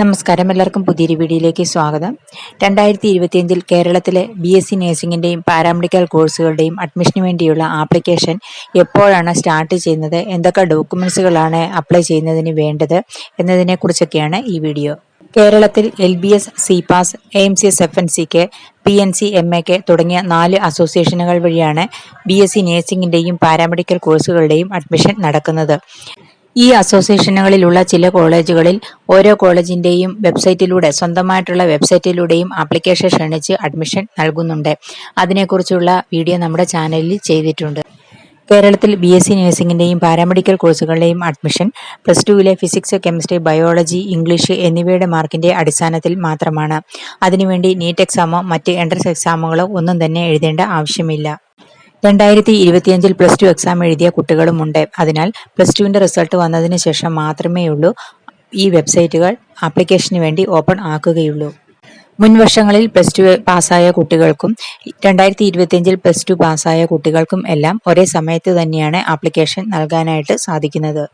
നമസ്കാരം. എല്ലാവർക്കും പുതിയൊരു വീഡിയോയിലേക്ക് സ്വാഗതം. രണ്ടായിരത്തി ഇരുപത്തിയഞ്ചിൽ കേരളത്തിലെ ബി എസ് സി നഴ്സിംഗിന്റെയും പാരാമെഡിക്കൽ കോഴ്സുകളുടെയും അഡ്മിഷന് വേണ്ടിയുള്ള ആപ്ലിക്കേഷൻ എപ്പോഴാണ് സ്റ്റാർട്ട് ചെയ്യുന്നത്? എന്തൊക്കെ ഡോക്യുമെൻസുകളാണ് അപ്ലൈ ചെയ്യുന്നതിന് വേണ്ടത്? എന്നതിനെക്കുറിച്ചൊക്കെയാണ് ഈ വീഡിയോ. കേരളത്തിൽ L B S C pass A C S F N C K P N C M A K തുടങ്ങിയ നാല് അസോസിയേഷനുകൾ വഴിയാണ് ബി എസ് സി നഴ്സിംഗിന്റെയും പാരാമെഡിക്കൽ കോഴ്സുകളുടെയും അഡ്മിഷൻ നടക്കുന്നത്. ഈ അസോസിയേഷനുകളിലുള്ള ചില കോളേജുകളിൽ ഓരോ കോളേജിന്റെയും വെബ്സൈറ്റിലൂടെ സ്വന്തമായിട്ടുള്ള വെബ്സൈറ്റിലൂടെയും ആപ്ലിക്കേഷൻ ക്ഷണിച്ച് അഡ്മിഷൻ നൽകുന്നുണ്ട്. അതിനെക്കുറിച്ചുള്ള വീഡിയോ നമ്മുടെ ചാനലിൽ ചെയ്തിട്ടുണ്ട്. കേരളത്തിൽ ബി എസ് സി നഴ്സിംഗിന്റെയും പാരാമെഡിക്കൽ കോഴ്സുകളുടെയും അഡ്മിഷൻ പ്ലസ് ടുവിലെ ഫിസിക്സ് കെമിസ്ട്രി ബയോളജി ഇംഗ്ലീഷ് എന്നിവയുടെ മാർക്കിന്റെ അടിസ്ഥാനത്തിൽ മാത്രമാണ്. അതിനുവേണ്ടി നീറ്റ് എക്സാമോ മറ്റ് എൻട്രൻസ് എക്സാമുകളോ ഒന്നും തന്നെ എഴുതേണ്ട ആവശ്യമില്ല. രണ്ടായിരത്തി ഇരുപത്തിയഞ്ചിൽ പ്ലസ് ടു എക്സാം എഴുതിയ കുട്ടികളുമുണ്ട് അതിനാൽ പ്ലസ് ടുവിന്റെ റിസൾട്ട് വന്നതിന് ശേഷം മാത്രമേ ഉള്ളൂ ഈ വെബ്സൈറ്റുകൾ ആപ്ലിക്കേഷന് വേണ്ടി ഓപ്പൺ ആക്കുകയുള്ളൂ. മുൻവർഷങ്ങളിൽ പ്ലസ് ടു പാസ്സായ കുട്ടികൾക്കും രണ്ടായിരത്തി ഇരുപത്തിയഞ്ചിൽ പ്ലസ് ടു പാസ്സായ കുട്ടികൾക്കും എല്ലാം ഒരേ സമയത്ത് തന്നെയാണ് ആപ്ലിക്കേഷൻ നൽകാനായിട്ട് സാധിക്കുന്നത്.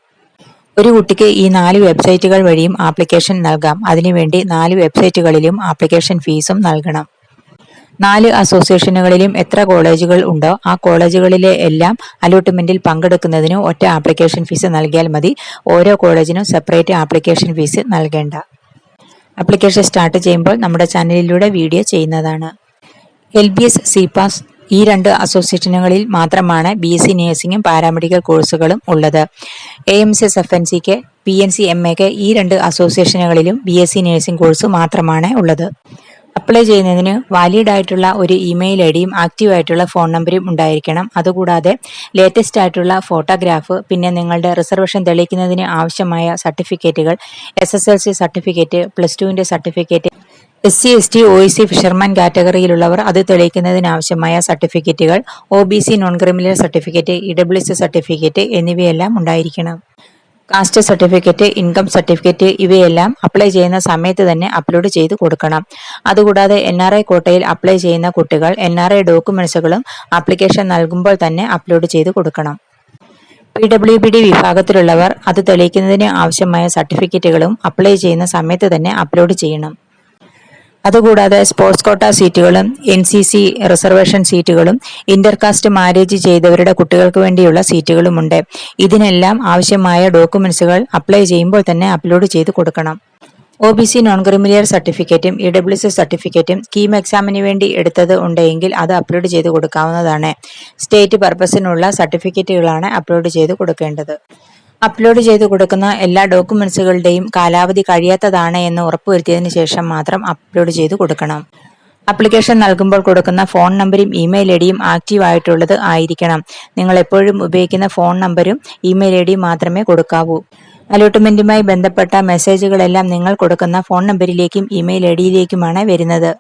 ഒരു കുട്ടിക്ക് ഈ നാല് വെബ്സൈറ്റുകൾ വഴിയും ആപ്ലിക്കേഷൻ നൽകാം. അതിനുവേണ്ടി നാല് വെബ്സൈറ്റുകളിലും ആപ്ലിക്കേഷൻ ഫീസും നൽകണം. നാല് അസോസിയേഷനുകളിലും എത്ര കോളേജുകൾ ഉണ്ടോ ആ കോളേജുകളിലെ എല്ലാം അലോട്ട്മെന്റിൽ പങ്കെടുക്കുന്നതിന് ഒറ്റ ആപ്ലിക്കേഷൻ ഫീസ് നൽകിയാൽ മതി. ഓരോ കോളേജിനും സെപ്പറേറ്റ് ആപ്ലിക്കേഷൻ ഫീസ് നൽകേണ്ട. ആപ്ലിക്കേഷൻ സ്റ്റാർട്ട് ചെയ്യുമ്പോൾ നമ്മുടെ ചാനലിലൂടെ വീഡിയോ ചെയ്യുന്നതാണ്. L B S C pass ഈ രണ്ട് അസോസിയേഷനുകളിൽ മാത്രമാണ് ബി എസ് സി നേഴ്സിംഗും പാരാമെഡിക്കൽ കോഴ്സുകളും ഉള്ളത്. A M C S F N സിക്ക് പി എൻ സി എം എക്ക് ഈ രണ്ട് അസോസിയേഷനുകളിലും B S C nursing course മാത്രമാണ് ഉള്ളത്. അപ്ലൈ ചെയ്യുന്നതിന് വാലിഡ് ആയിട്ടുള്ള ഒരു ഇമെയിൽ ഐ ഡിയും ആക്റ്റീവ് ആയിട്ടുള്ള ഫോൺ നമ്പറും ഉണ്ടായിരിക്കണം. അതുകൂടാതെ ലേറ്റസ്റ്റ് ആയിട്ടുള്ള ഫോട്ടോഗ്രാഫ് പിന്നെ നിങ്ങളുടെ റിസർവേഷൻ തെളിയിക്കുന്നതിന് ആവശ്യമായ സർട്ടിഫിക്കറ്റുകൾ S S L C certificate plus ടുവിന്റെ certificate S C S T O C fisherman കാറ്റഗറിയിലുള്ളവർ അത് തെളിയിക്കുന്നതിനാവശ്യമായ സർട്ടിഫിക്കറ്റുകൾ O B C non criminal certificate E W C certificate എന്നിവയെല്ലാം ഉണ്ടായിരിക്കണം. കാസ്റ്റ് സർട്ടിഫിക്കറ്റ് ഇൻകം സർട്ടിഫിക്കറ്റ് ഇവയെല്ലാം അപ്ലൈ ചെയ്യുന്ന സമയത്ത് തന്നെ അപ്ലോഡ് ചെയ്ത് കൊടുക്കണം. അതുകൂടാതെ എൻ ആർ ഐ കോട്ടയിൽ അപ്ലൈ ചെയ്യുന്ന കുട്ടികൾ എൻ ആർ ഐ ഡോക്യുമെന്റ്സുകളും ആപ്ലിക്കേഷൻ നൽകുമ്പോൾ തന്നെ അപ്ലോഡ് ചെയ്ത് കൊടുക്കണം. പി ഡബ്ല്യു ബി ഡി വിഭാഗത്തിലുള്ളവർ അത് തെളിയിക്കുന്നതിന് ആവശ്യമായ സർട്ടിഫിക്കറ്റുകളും അപ്ലൈ ചെയ്യുന്ന സമയത്ത് തന്നെ അപ്ലോഡ് ചെയ്യണം. അതുകൂടാതെ സ്പോർട്സ് കോട്ട സീറ്റുകളും എൻ സി സി റിസർവേഷൻ സീറ്റുകളും ഇന്റർകാസ്റ്റ് മാരേജ് ചെയ്തവരുടെ കുട്ടികൾക്ക് വേണ്ടിയുള്ള സീറ്റുകളുമുണ്ട് ഇതിനെല്ലാം ആവശ്യമായ ഡോക്യുമെന്റ്സുകൾ അപ്ലൈ ചെയ്യുമ്പോൾ തന്നെ അപ്ലോഡ് ചെയ്ത് കൊടുക്കണം. O B C non creamy layer സർട്ടിഫിക്കറ്റും ഇ ഡബ്ല്യു സി സർട്ടിഫിക്കറ്റും കീം എക്സാമിന് വേണ്ടി എടുത്തത് ഉണ്ടെങ്കിൽ അത് അപ്ലോഡ് ചെയ്ത് കൊടുക്കാവുന്നതാണ്. സ്റ്റേറ്റ് പർപ്പസിനുള്ള സർട്ടിഫിക്കറ്റുകളാണ് അപ്ലോഡ് ചെയ്ത് കൊടുക്കേണ്ടത്. അപ്ലോഡ് ചെയ്ത് കൊടുക്കുന്ന എല്ലാ ഡോക്യുമെന്റ്സുകളുടെയും കാലാവധി കഴിയാത്തതാണ് എന്ന് ഉറപ്പുവരുത്തിയതിനു ശേഷം മാത്രം അപ്ലോഡ് ചെയ്ത് കൊടുക്കണം. അപ്ലിക്കേഷൻ നൽകുമ്പോൾ കൊടുക്കുന്ന ഫോൺ നമ്പരും ഇമെയിൽ ഐ ഡിയും ആക്റ്റീവ് ആയിട്ടുള്ളത് ആയിരിക്കണം. നിങ്ങൾ എപ്പോഴും ഉപയോഗിക്കുന്ന ഫോൺ നമ്പരും ഇമെയിൽ ഐ ഡിയും മാത്രമേ കൊടുക്കാവൂ. അലോട്ട്മെന്റുമായി ബന്ധപ്പെട്ട മെസ്സേജുകളെല്ലാം നിങ്ങൾ കൊടുക്കുന്ന ഫോൺ നമ്പറിലേക്കും ഇമെയിൽ ഐ ഡിയിലേക്കുമാണ് വരുന്നത്.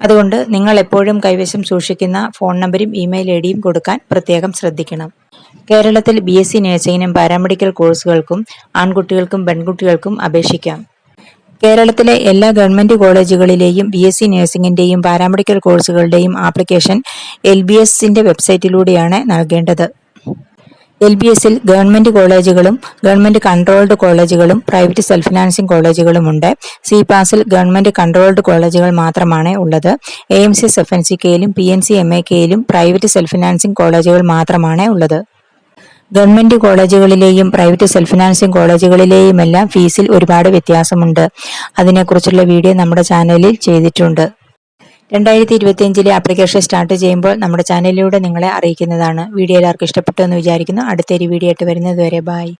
അതുകൊണ്ട് നിങ്ങൾ എപ്പോഴും കൈവശം സൂക്ഷിക്കുന്ന ഫോൺ നമ്പരും ഇമെയിൽ ഐ ഡിയും കൊടുക്കാൻ പ്രത്യേകം ശ്രദ്ധിക്കണം. കേരളത്തിൽ ബി എസ് സി നഴ്സിംഗിനും പാരാമെഡിക്കൽ കോഴ്സുകൾക്കും ആൺകുട്ടികൾക്കും പെൺകുട്ടികൾക്കും അപേക്ഷിക്കാം. കേരളത്തിലെ എല്ലാ ഗവൺമെന്റ് കോളേജുകളിലെയും ബി എസ് സി നഴ്സിംഗിന്റെയും പാരാമെഡിക്കൽ കോഴ്സുകളുടെയും ആപ്ലിക്കേഷൻ എൽ ബി എസിന്റെ വെബ്സൈറ്റിലൂടെയാണ് നൽകേണ്ടത്. എൽ ബി എസിൽ ഗവൺമെന്റ് കോളേജുകളും ഗവൺമെന്റ് കൺട്രോൾഡ് കോളേജുകളും പ്രൈവറ്റ് സെൽഫ് ഫിനാൻസിംഗ് കോളേജുകളുമുണ്ട്. സി പാസിൽ ഗവൺമെന്റ് കൺട്രോൾഡ് കോളേജുകൾ മാത്രമാണ് ഉള്ളത്. A M C F N C കെയിലും P N C M A കെയിലും private self financing കോളേജുകൾ മാത്രമാണ് ഉള്ളത്. ഗവൺമെന്റ് കോളേജുകളിലെയും പ്രൈവറ്റ് സെൽഫ് ഫിനാൻസിങ് കോളേജുകളിലെയും എല്ലാം ഫീസിൽ ഒരുപാട് വ്യത്യാസമുണ്ട്. അതിനെക്കുറിച്ചുള്ള വീഡിയോ നമ്മുടെ ചാനലിൽ ചെയ്തിട്ടുണ്ട്. രണ്ടായിരത്തി ഇരുപത്തിയഞ്ചിലെ ആപ്ലിക്കേഷൻ സ്റ്റാർട്ട് ചെയ്യുമ്പോൾ നമ്മുടെ ചാനലിലൂടെ നിങ്ങളെ അറിയിക്കുന്നതാണ്. വീഡിയോ എല്ലാവർക്കും ഇഷ്ടപ്പെട്ടു എന്ന് വിചാരിക്കുന്നു. അടുത്തൊരു വീഡിയോ ആയിട്ട് വരുന്നത് വരെ ബായ്